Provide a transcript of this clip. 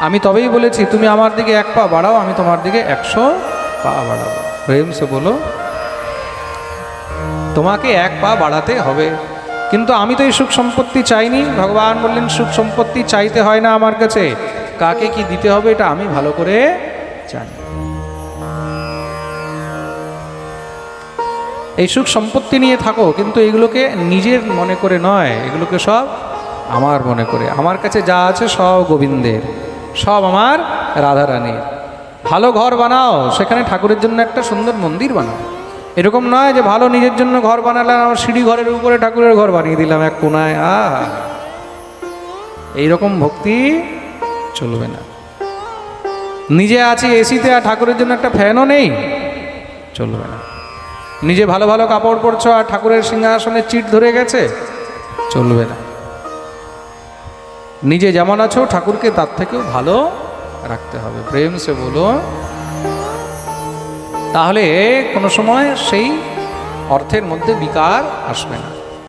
আমি তবেই বলেছি, তুমি আমার দিকে এক পা বাড়াও, আমি তোমার দিকে একশো পা বাড়াবো। প্রেম সে বলো, তোমাকে এক পা বাড়াতে হবে। কিন্তু আমি তো এই সুখ সম্পত্তি চাইনি। ভগবান বললেন, সুখ সম্পত্তি চাইতে হয় না আমার কাছে। কাকে কি দিতে হবে এটা আমি ভালো করে জানি। এই সুখ সম্পত্তি নিয়ে থাকো, কিন্তু এগুলোকে নিজের মনে করে নয়। এগুলোকে সব আমার মনে করে। আমার কাছে যা আছে সব গোবিন্দের। সব আমার রাধারানীর। ভালো ঘর বানাও, সেখানে ঠাকুরের জন্য একটা সুন্দর মন্দির বানাও। এরকম নয় যে ভালো নিজের জন্য ঘর বানালাম আমার সিঁড়ি ঘরের উপরে ঠাকুরের ঘর বানিয়ে দিলাম এক কোনায়। আ, এইরকম ভক্তি চলবে না। নিজে আছি এসিতে আর ঠাকুরের জন্য একটা ফ্যানও নেই, চলবে না। নিজে ভালো ভালো কাপড় পরছো আর ঠাকুরের সিংহাসনে চিট ধরে গেছে, চলবে না। নিজে যেমন আছো, ঠাকুরকে তার থেকেও ভালো রাখতে হবে। প্রেম সে বলো। তাহলে কোনো সময় সেই অর্থের মধ্যে বিকার আসবে না।